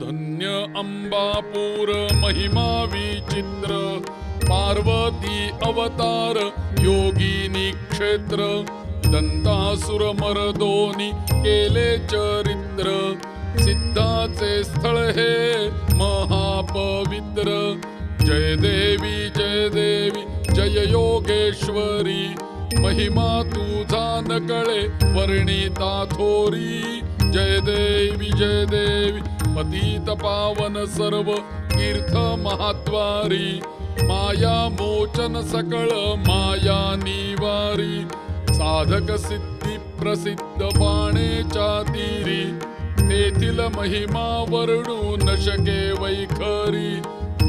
धन्य अंबापूर महिमा विचित्र पार्वती अवतार योगिनी क्षेत्र दंतासुर मरदोनी केले चरित्र सिद्धाचे स्थळ हे महापवित्र. जय देवी जय देवी जय योगेश्वरी महिमा तुझा नकळे वर्णिता थोरी. जय देवी जय देवी पतित पावन सर्व तीर्थ महाद्वारी माया मोचन सकळ माया निवारी साधक सिद्धी प्रसिद्ध बाणेच्या तीरी तेथील महिमा वर्णू नशके वैखरी.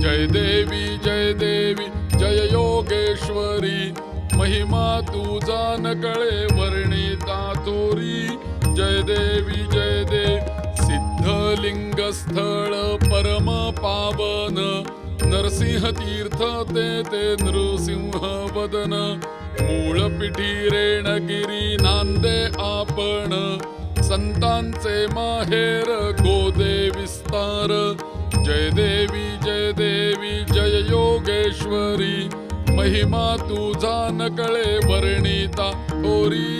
जय देवी जय देवी जय योगेश्वरी महिमा तुझा न कळे वर्णिता तोरी. जय देवी जय सिद्धलिंग स्थळ परम पावन नरसिंह तीर्थ ते ते नृसिंह वदन मूळ पिठी रेणगिरी नांदे आपण. संतांचे माहेर गोदे विस्तार. जय देवी जय देवी जय योगेश्वरी. महिमा तुझा नकळे वर्णिता थोरी